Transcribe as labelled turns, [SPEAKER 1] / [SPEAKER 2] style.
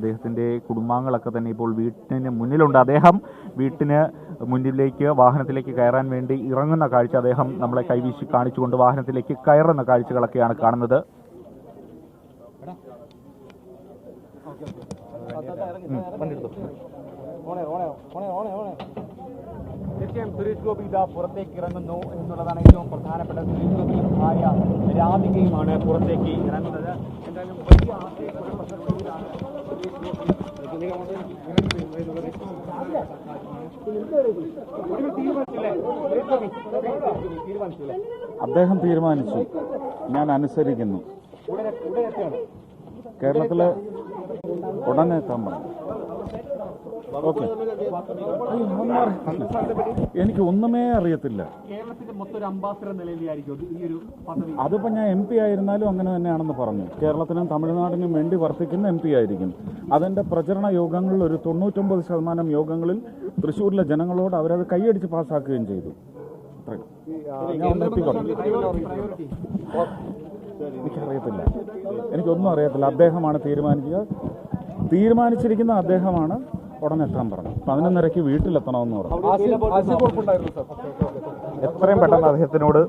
[SPEAKER 1] അദ്ദേഹത്തിന്റെ കുടുംബാംഗങ്ങളൊക്കെ തന്നെ ഇപ്പോൾ വീട്ടിന് മുന്നിലുണ്ട്. അദ്ദേഹം വീട്ടിന് മുന്നിലേക്ക് വാഹനത്തിലേക്ക് കയറാൻ വേണ്ടി ഇറങ്ങുന്ന കാഴ്ച അദ്ദേഹം നമ്മളെ കൈവീശി കാണിച്ചുകൊണ്ട് വാഹനത്തിലേക്ക് കയറുന്ന കാഴ്ചകളൊക്കെയാണ് കാണുന്നത്.
[SPEAKER 2] തീർച്ചയായും സുരേഷ് ഗോപി ഇതാ പുറത്തേക്ക് ഇറങ്ങുന്നു എന്നുള്ളതാണ് ഏറ്റവും പ്രധാനപ്പെട്ട സുരേഷ് ഗോപിയും ഭാര്യ രാധികയുമാണ് പുറത്തേക്ക് ഇറങ്ങുന്നത്. എന്തായാലും വലിയ ആശയ
[SPEAKER 3] അദ്ദേഹം തീരുമാനിച്ചു. ഞാൻ അനുസരിക്കുന്നു. കേരളത്തിലെ ഉടനെ എത്താൻ പറഞ്ഞു. എനിക്ക് ഒന്നുമേ അറിയത്തില്ല.
[SPEAKER 2] കേരളത്തിന്റെ മൊത്തം ഒരു അംബാസഡർ നിലയിലായിരിക്കും
[SPEAKER 3] അതിപ്പോൾ ഞാൻ എം പി ആയിരുന്നാലും അങ്ങനെ തന്നെയാണെന്ന് പറഞ്ഞു. കേരളത്തിനും തമിഴ്നാടിനും വേണ്ടി വർത്തിക്കുന്ന എം പി ആയിരിക്കും. അതിന്റെ പ്രചരണ യോഗങ്ങളിൽ ഒരു തൊണ്ണൂറ്റൊമ്പത് ശതമാനം യോഗങ്ങളിൽ തൃശ്ശൂരിലെ ജനങ്ങളോട് അവരത് കൈയടിച്ച് പാസ്സാക്കുകയും ചെയ്തു. എനിക്കറിയത്തില്ല. എനിക്കൊന്നും അറിയത്തില്ല. അദ്ദേഹമാണ് തീരുമാനിക്കുക. തീരുമാനിച്ചിരിക്കുന്ന അദ്ദേഹമാണ് ഉടനെ എത്താൻ പറഞ്ഞു. പതിനൊന്നരയ്ക്ക് വീട്ടിലെത്തണമെന്ന് പറഞ്ഞു.
[SPEAKER 1] എത്രയും പെട്ടെന്ന് അദ്ദേഹത്തിനോട്